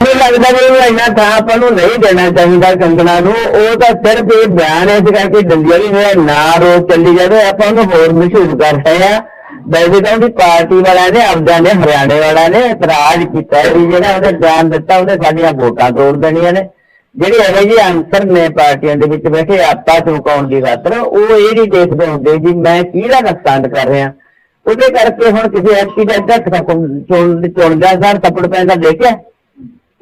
ਮੈਨੂੰ ਲੱਗਦਾ ਵੀ ਉਹ ਇੰਨਾ ਥਾਂ ਆਪਾਂ ਨੂੰ ਨਹੀਂ ਦੇਣਾ ਚਾਹੀਦਾ ਕੰਗਣਾ ਨੂੰ। ਉਹ ਤਾਂ ਸਿਰਫ ਇਹ ਬਿਆਨ ਇਸ ਕਰਕੇ ਦਿੰਦੀ ਵੀ ਮੇਰਾ ਨਾਂ ਰੋਜ਼ ਚੱਲੀ ਜਾਵੇ ਆਪਾਂ ਉਹਨੂੰ ਹੋਰ ਮਸ਼ਹੂਰ ਕਰ ਰਹੇ ਆ ਵੈਸੇ ਤਾਂ ਉਹਦੀ ਪਾਰਟੀ ਵਾਲਿਆਂ ਨੇ, ਆਪਦਿਆਂ ਨੇ, ਹਰਿਆਣੇ ਵਾਲਿਆਂ ਨੇ ਇਤਰਾਜ਼ ਕੀਤਾ ਵੀ ਜਿਹੜਾ ਉਹਨੇ ਬਿਆਨ ਦਿੱਤਾ, ਉਹਨੇ ਸਾਡੀਆਂ ਵੋਟਾਂ ਤੋੜ ਦੇਣੀਆਂ ਨੇ। ਜਿਹੜੇ ਇਹੋ ਜਿਹੇ ਅਨਸਰ ਨੇ ਪਾਰਟੀਆਂ ਦੇ ਵਿੱਚ ਬੈਠੇ ਆਪਾਂ ਚੁਕਾਉਣ ਦੀ ਖਾਤਰ, ਉਹ ਇਹ ਨਹੀਂ ਦੇਖਦੇ ਹੁੰਦੇ ਜੀ ਮੈਂ ਕਿਹਦਾ ਨੁਕਸਾਨ ਕਰ ਰਿਹਾ। ਉਹਦੇ ਕਰਕੇ ਹੁਣ ਕਿਸੇ ਐਮਪੀ ਦਾ ਅੱਧਾ ਚੋਣ ਚੁਣ ਦਾ ਸਾਰ ਤੱਪੜ ਪੈਂਦਾ ਦੇਖਿਆ।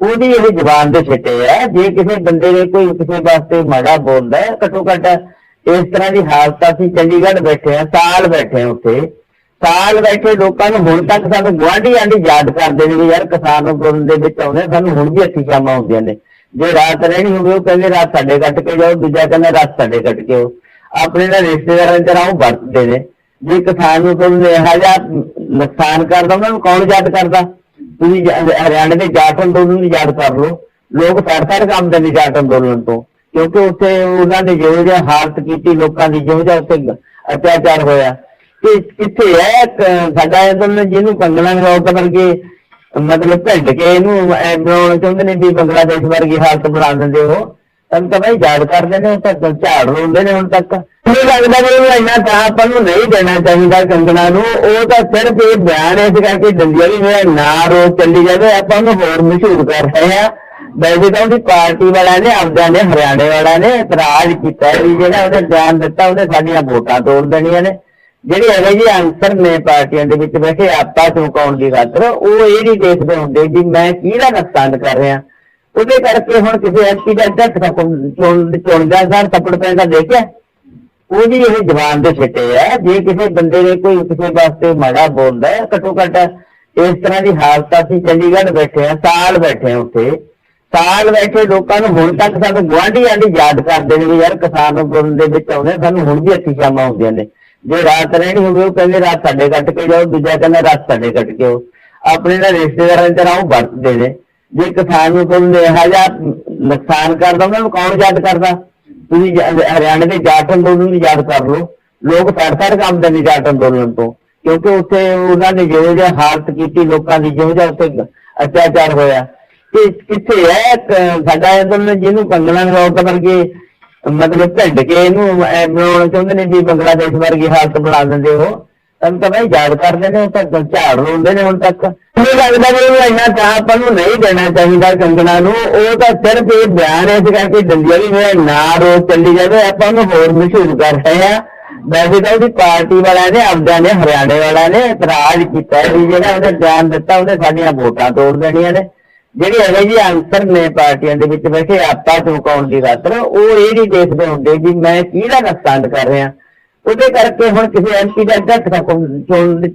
ਉਹਦੀ ਇਹ ਜ਼ਬਾਨ ਦੇ ਛਿੱਟੇ ਆ। ਜੇ ਕਿਸੇ ਬੰਦੇ ਨੇ ਕੋਈ ਕਿਸੇ ਵਾਸਤੇ ਮਾੜਾ ਬੋਲਦਾ ਹੈ ਘੱਟੋ ਘੱਟ ਇਸ ਤਰ੍ਹਾਂ ਦੀ ਹਾਲਤ ਅਸੀਂ ਚੰਡੀਗੜ੍ਹ ਬੈਠੇ ਆ ਸਾਲ ਬੈਠੇ ਉੱਥੇ। ਸਾਲ ਬੈਠੇ ਲੋਕਾਂ ਨੂੰ ਹੁਣ ਤੱਕ ਸਾਨੂੰ ਗੁਆਂਢੀਆਂ ਦੀ ਯਾਦ ਕਰਦੇ ਨੇ ਯਾਰ ਕਿਸਾਨ ਅੰਦੋਲਨ ਦੇ ਵਿੱਚ ਆਉਂਦੇ ਸਾਨੂੰ ਹੁਣ ਵੀ ਅੱਛੀ ਸ਼ਾਮਾਂ ਹੁੰਦੀਆਂ ਨੇ। ਜੇ ਰਾਤ ਰਹਿਣੀ ਹੋਵੇ, ਉਹ ਕਹਿੰਦੇ ਰਾਤ ਸਾਡੇ ਕੱਟ ਕੇ ਜਾਓ, ਦੂਜਾ ਕਹਿੰਦਾ ਰਾਤ ਸਾਡੇ ਕੱਟ ਕੇ ਆਓ। ਆਪਣੇ ਨਾਲ ਰਿਸ਼ਤੇਦਾਰਾਂ ਦੇ ਨਾਲ ਉਹ ਵਰਤਦੇ ਨੇ। ਜੇ ਕਿਸਾਨ ਨੂੰ ਕੋਈ ਇਹੋ ਜਿਹਾ ਨੁਕਸਾਨ ਕਰਦਾ, ਉਹਨਾਂ ਨੂੰ ਕੌਣ ਯਾਦ ਕਰਦਾ? ਤੁਸੀਂ ਜ- ਹਰਿਆਣੇ ਦੇ ਜਾਟ ਅੰਦੋਲਨ ਨੂੰ ਯਾਦ ਕਰ ਲਓ। ਲੋਕ ਤੜ ਕੰਮ ਦੇ ਨੇ ਜਾਟ ਅੰਦੋਲਨ ਤੋਂ। ਕਿਉਂਕਿ ਉੱਥੇ ਉਹਨਾਂ ਨੇ ਜਿਹੋ ਜਿਹਾ ਹਾਲਤ ਕੀਤੀ, ਲੋਕਾਂ ਦੀ ਜਿਹੋ ਜਿਹਾ ਉੱਥੇ ਅਤਿਆਚਾਰ ਹੋਇਆ। ਕਿ ਕਿੱਥੇ ਹੈ ਇੱਕ, ਸਾਡਾ ਅੰਦੋਲਨ ਜਿਹਨੂੰ ਕੰਗਣਾ ਰੌਕ ਵਰਗੇ, ਮਤਲਬ ਭਿੰਡ ਕੇ ਇਹਨੂੰ ਐਂ ਬਣਾਉਣਾ ਚਾਹੁੰਦੇ ਨੇ ਵੀ ਬੰਗਲਾਦੇਸ਼ ਵਰਗੀ ਹਾਲਤ ਬਣਾ ਦਿੰਦੇ ਉਹ। ਤਨ ਤਾਂ ਭਾਈ ਯਾਦ ਕਰਦੇ ਨੇ, ਉਹ ਤਾਂ ਝਾੜ ਰੋਂਦੇ ਨੇ ਹੁਣ ਤੱਕ। ਮੈਨੂੰ ਲੱਗਦਾ ਵੀ ਉਹ ਇੰਨਾ ਤਾਂ ਆਪਾਂ ਨੂੰ ਨਹੀਂ ਦੇਣਾ ਚਾਹੀਦਾ ਕੰਗਣਾ ਨੂੰ। ਉਹ ਤਾਂ ਸਿਰਫ ਇਹ ਬਿਆਨ ਇਸ ਕਰਕੇ ਦਿੰਦੀ ਵੀ ਮੇਰਾ ਨਾਂ ਰੋਜ਼ ਚੱਲੀ ਜਾਵੇ ਆਪਾਂ ਉਹਨੂੰ ਹੋਰ ਮਸ਼ਹੂਰ ਕਰ ਰਹੇ ਆ ਵੈਸੇ ਤਾਂ ਉਹਦੀ ਪਾਰਟੀ ਵਾਲਿਆਂ ਨੇ, ਆਪਦਿਆਂ ਨੇ, ਹਰਿਆਣੇ ਵਾਲਿਆਂ ਨੇ ਇਤਰਾਜ਼ ਕੀਤਾ ਵੀ ਜਿਹੜਾ ਉਹਨੇ ਬਿਆਨ ਦਿੱਤਾ, ਉਹਨੇ ਸਾਡੀਆਂ ਵੋਟਾਂ ਤੋੜ ਦੇਣੀਆਂ ਨੇ। ਜਿਹੜੇ ਇਹੋ ਜਿਹੇ ਅਨਸਰ ਨੇ ਪਾਰਟੀਆਂ ਦੇ ਵਿੱਚ ਬੈਠੇ ਆਪਾਂ ਚੁਕਾਉਣ ਦੀ ਖਾਤਰ, ਉਹ ਇਹ ਨਹੀਂ ਦੇਖਦੇ ਹੁੰਦੇ ਜੀ ਮੈਂ ਕਿਹਦਾ ਨੁਕਸਾਨ ਕਰ ਰਿਹਾ। ਉਹਦੇ ਕਰਕੇ ਹੁਣ ਕਿਸੇ ਐਮਪੀ ਦਾ ਅੱਧਾ ਤੱਕ ਚੋਣ, ਚੁਣ ਦਾ ਸਾਰ ਤੱਪੜ ਪੈਂਦਾ ਦੇਖਿਆ। ਉਹਦੀ ਇਹ ਜ਼ਬਾਨ ਦੇ ਛਿੱਟੇ ਆ। ਜੇ ਕਿਸੇ ਬੰਦੇ ਨੇ ਕੋਈ ਕਿਸੇ ਵਾਸਤੇ ਮਾੜਾ ਬੋਲਦਾ ਹੈ ਘੱਟੋ ਘੱਟ ਇਸ ਤਰ੍ਹਾਂ ਦੀ ਹਾਲਤ ਅਸੀਂ ਚੰਡੀਗੜ੍ਹ ਬੈਠੇ ਆ ਸਾਲ ਬੈਠੇ ਆ ਉੱਥੇ। ਸਾਲ ਬੈਠੇ ਲੋਕਾਂ ਨੂੰ ਹੁਣ ਤੱਕ ਸਾਨੂੰ ਗੁਆਂਢੀਆਂ ਦੀ ਯਾਦ ਕਰਦੇ ਨੇ ਯਾਰ ਕਿਸਾਨ ਅੰਦੋਲਨ ਦੇ ਵਿੱਚ ਆਉਂਦੇ ਸਾਨੂੰ ਹੁਣ ਵੀ ਅੱਛੀ ਸ਼ਾਮਾਂ ਹੁੰਦੀਆਂ ਨੇ। ਜੇ ਰਾਤ ਰਹਿਣੀ ਹੋਵੇ, ਉਹ ਕਹਿੰਦੇ ਰਾਤ ਸਾਡੇ ਕੱਟ ਕੇ ਜਾਓ, ਦੂਜਾ ਕਹਿੰਦਾ ਰਾਤ ਸਾਡੇ ਕੱਟ ਕੇ ਆਓ। ਆਪਣੇ ਨਾਲ ਰਿਸ਼ਤੇਦਾਰਾਂ ਦੇ ਨਾਲ ਉਹ ਵਰਤਦੇ ਨੇ। ਜੇ ਕਿਸਾਨ ਨੂੰ ਕੋਈ ਇਹੋ ਜਿਹਾ ਨੁਕਸਾਨ ਕਰਦਾ, ਉਹਨਾਂ ਨੂੰ ਕੌਣ ਯਾਦ ਕਰਦਾ? ਤੁਸੀਂ ਜ- ਹਰਿਆਣੇ ਦੇ ਜਾਟ ਅੰਦੋਲਨ ਨੂੰ ਯਾਦ ਕਰ ਲਓ। ਲੋਕ ਤੜ ਤੜ ਕੰਮਦੇ ਨੇ ਜਾਟ ਅੰਦੋਲਨ ਤੋਂ। ਕਿਉਂਕਿ ਉੱਥੇ ਉਹਨਾਂ ਨੇ ਜਿਹੋ ਜਿਹਾ ਹਾਲਤ ਕੀਤੀ, ਲੋਕਾਂ ਦੀ ਜਿਹੋ ਜਿਹਾ ਉੱਥੇ ਅਤਿਆਚਾਰ ਹੋਇਆ। ਕਿ ਕਿੱਥੇ ਹੈ, ਇੱਕ ਸਾਡਾ ਅੰਦੋਲਨ ਜਿਹਨੂੰ ਕੰਗਣਾ ਰੌਕ ਵਰਗੇ, ਮਤਲਬ ਭਿੰਡ ਕੇ ਇਹਨੂੰ ਐਂ ਬਣਾਉਣਾ ਚਾਹੁੰਦੇ ਨੇ ਵੀ ਬੰਗਲਾਦੇਸ਼ ਵਰਗੀ ਹਾਲਤ ਬਣਾ ਦਿੰਦੇ ਹੋ ਤਨ ਤਾਂ ਬਈ ਯਾਦ ਕਰਦੇ ਨੇ, ਉਹ ਤਾਂ ਝਾੜ ਰੋਂਦੇ ਨੇ ਹੁਣ ਤੱਕ। ਮੈਨੂੰ ਲੱਗਦਾ ਵੀ ਉਹ ਇੰਨਾ ਤਾਂ ਆਪਾਂ ਨੂੰ ਨਹੀਂ ਦੇਣਾ ਚਾਹੀਦਾ ਕੰਗਣਾ ਨੂੰ। ਉਹ ਤਾਂ ਸਿਰਫ ਇਹ ਬਿਆਨ ਇਸ ਕਰਕੇ ਦਿੰਦੀ ਵੀ ਮੇਰਾ ਨਾਂ ਰੋਜ਼ ਚੱਲੀ ਜਾਵੇ ਆਪਾਂ ਉਹਨੂੰ ਹੋਰ ਮਸ਼ਹੂਰ ਕਰ ਰਹੇ ਆ ਵੈਸੇ ਤਾਂ ਉਹਦੀ ਪਾਰਟੀ ਵਾਲਿਆਂ ਨੇ, ਆਪਦਿਆਂ ਨੇ, ਹਰਿਆਣੇ ਵਾਲਿਆਂ ਨੇ ਇਤਰਾਜ਼ ਕੀਤਾ ਵੀ ਜਿਹੜਾ ਉਹਨੇ ਬਿਆਨ ਦਿੱਤਾ, ਉਹਨੇ ਸਾਡੀਆਂ ਵੋਟਾਂ ਤੋੜ ਦੇਣੀਆਂ ਨੇ। ਜਿਹੜੀ ਇਹੋ ਜਿਹੇ ਅਨਸਰ ਨੇ ਪਾਰਟੀਆਂ ਦੇ ਵਿੱਚ ਬੈਠੇ ਆਪਾਂ ਚੁਕਾਉਣ ਦੀ ਖਾਤਰ ਉਹ ਇਹ ਨਹੀਂ ਦੇਖਦੇ ਹੁੰਦੇ ਜੀ ਮੈਂ ਕਿਹਦਾ ਨੁਕਸਾਨ ਕਰ ਰਿਹਾ। ਉਹਦੇ ਕਰਕੇ ਹੁਣ ਕਿਸੇ ਐਮਪੀ ਦਾ ਅੱਧਾ ਤੱਕ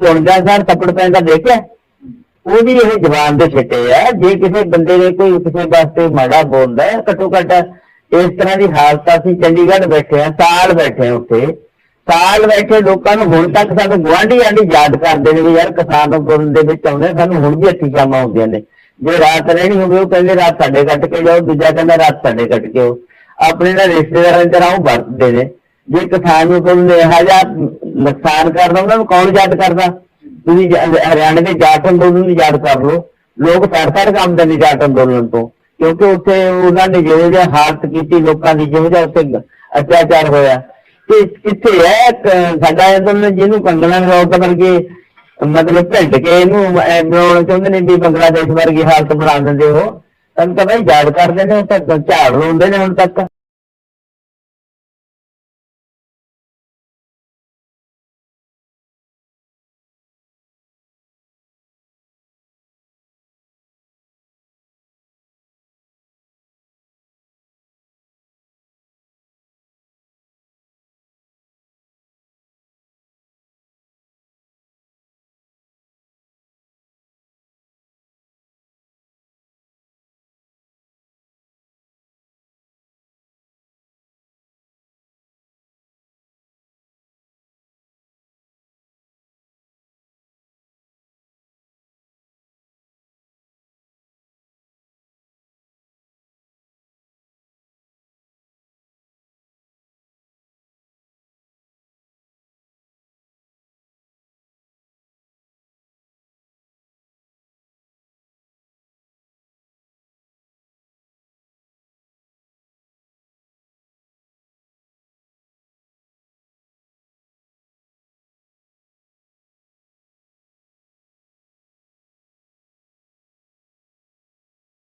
ਚੁਣ ਦਾ ਸਾਰ ਤੱਪੜ ਪੈਂਦਾ ਦੇਖਿਆ। ਉਹਦੀ ਇਹ ਜ਼ਬਾਨ ਦੇ ਛਿੱਟੇ ਆ। ਜੇ ਕਿਸੇ ਬੰਦੇ ਨੇ ਕੋਈ ਕਿਸੇ ਵਾਸਤੇ ਮਾੜਾ ਬੋਲਦਾ ਹੈ ਘੱਟੋ ਘੱਟ ਇਸ ਤਰ੍ਹਾਂ ਦੀ ਹਾਲਤ ਅਸੀਂ ਚੰਡੀਗੜ੍ਹ ਬੈਠੇ ਆ ਸਾਲ ਬੈਠੇ ਉੱਥੇ। ਸਾਲ ਬੈਠੇ ਲੋਕਾਂ ਨੂੰ ਹੁਣ ਤੱਕ ਸਾਨੂੰ ਗੁਆਂਢੀਆਂ ਦੀ ਯਾਦ ਕਰਦੇ ਨੇ ਵੀ ਯਾਰ ਕਿਸਾਨ ਅੰਦੋਲਨ ਦੇ ਵਿੱਚ ਆਉਂਦੇ ਸਾਨੂੰ ਹੁਣ ਵੀ ਅੱਛੀ ਸ਼ਾਮਾਂ ਹੁੰਦੀਆਂ ਨੇ। ਜੇ ਰਾਤ ਰਹਿਣੀ ਹੋਵੇ, ਉਹ ਕਹਿੰਦੇ ਰਾਤ ਸਾਡੇ ਕੱਟ ਕੇ ਜਾਓ, ਦੂਜਾ ਕਹਿੰਦਾ ਰਾਤ ਸਾਡੇ ਕੱਟ ਕੇ ਆਓ। ਆਪਣੇ ਨਾਲ ਰਿਸ਼ਤੇਦਾਰਾਂ ਦੇ ਨਾਲ ਵਰਤਦੇ ਨੇ। ਜੇ ਕਿਸਾਨ ਨੂੰ ਕੋਈ ਇਹੋ ਜਿਹਾ ਨੁਕਸਾਨ ਕਰਦਾ, ਉਹਨਾਂ ਨੂੰ ਕੌਣ ਯਾਦ ਕਰਦਾ? ਤੁਸੀਂ ਹਰਿਆਣੇ ਦੇ ਜਾਟ ਅੰਦੋਲਨ ਨੂੰ ਯਾਦ ਕਰ ਲਓ। ਲੋਕ ਤੜ ਤੜ ਕੰਮਦੇ ਜਾਟ ਅੰਦੋਲਨ ਤੋਂ। ਕਿਉਂਕਿ ਉੱਥੇ ਉਹਨਾਂ ਨੇ ਜਿਹੋ ਜਿਹਾ ਹਾਲਤ ਕੀਤੀ, ਲੋਕਾਂ ਦੀ ਜਿਹੋ ਜਿਹਾ ਉੱਥੇ ਅਤਿਆਚਾਰ ਹੋਇਆ। ਕਿ ਕਿੱਥੇ ਹੈ ਸਾਡਾ ਅੰਦੋਲਨ ਜਿਹਨੂੰ ਕੰਗਣਾ ਰੌਕ ਵਰਗੇ, ਮਤਲਬ ਭਿੰਡ ਕੇ ਇਹਨੂੰ, ਐਂ, ਬਣਾਉਣਾ ਚਾਹੁੰਦੇ ਨੇ ਵੀ ਬੰਗਲਾਦੇਸ਼ ਵਰਗੀ ਹਾਲਤ ਬਣਾ ਦਿੰਦੇ ਉਹ। ਤਨ ਤਾਂ ਭਾਈ ਯਾਦ ਕਰਦੇ ਨੇ ਤਾਂ ਝਾੜ ਲਾਉਂਦੇ ਨੇ ਹੁਣ ਤੱਕ।